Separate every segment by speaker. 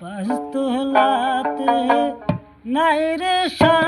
Speaker 1: পাশ তোলাতে নাই রে শান্তি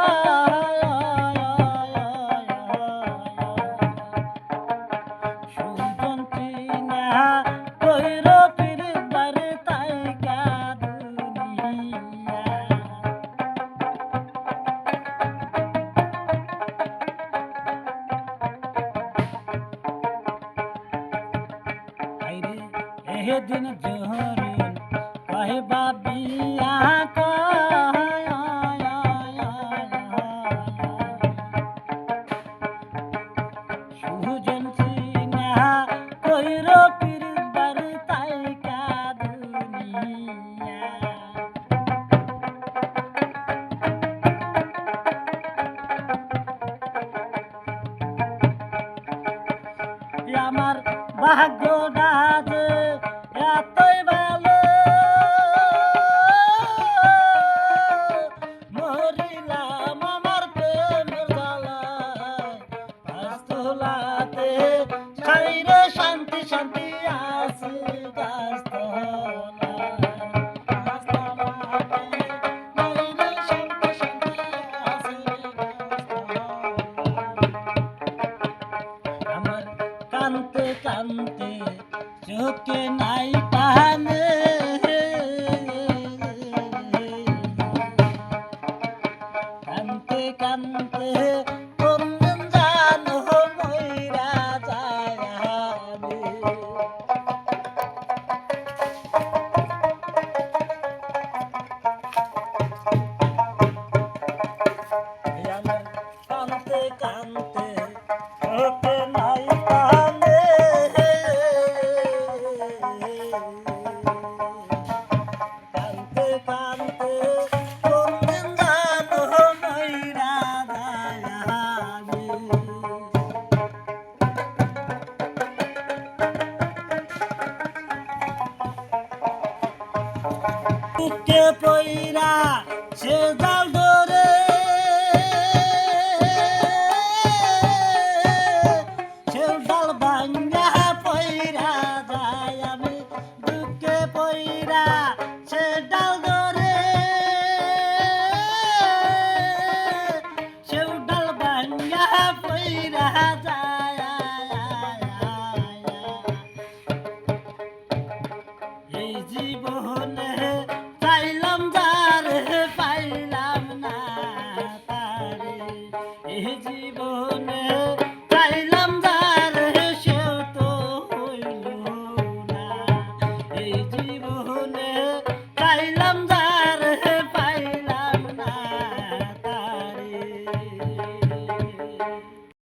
Speaker 1: সিনা কইর পিরবার তাই কাদুনিয়া আমার ভাগ্যটা যে কানতে কানতে চোখে নাই পানে বুকে পইরা সে জাল ধরে। সে জাল ভাঙ্গা পইরা যায়, আমি বুকে পইরা সে ডাল ধরে। সে ডাল ভাঙ্গা পইরা যায়। bailando.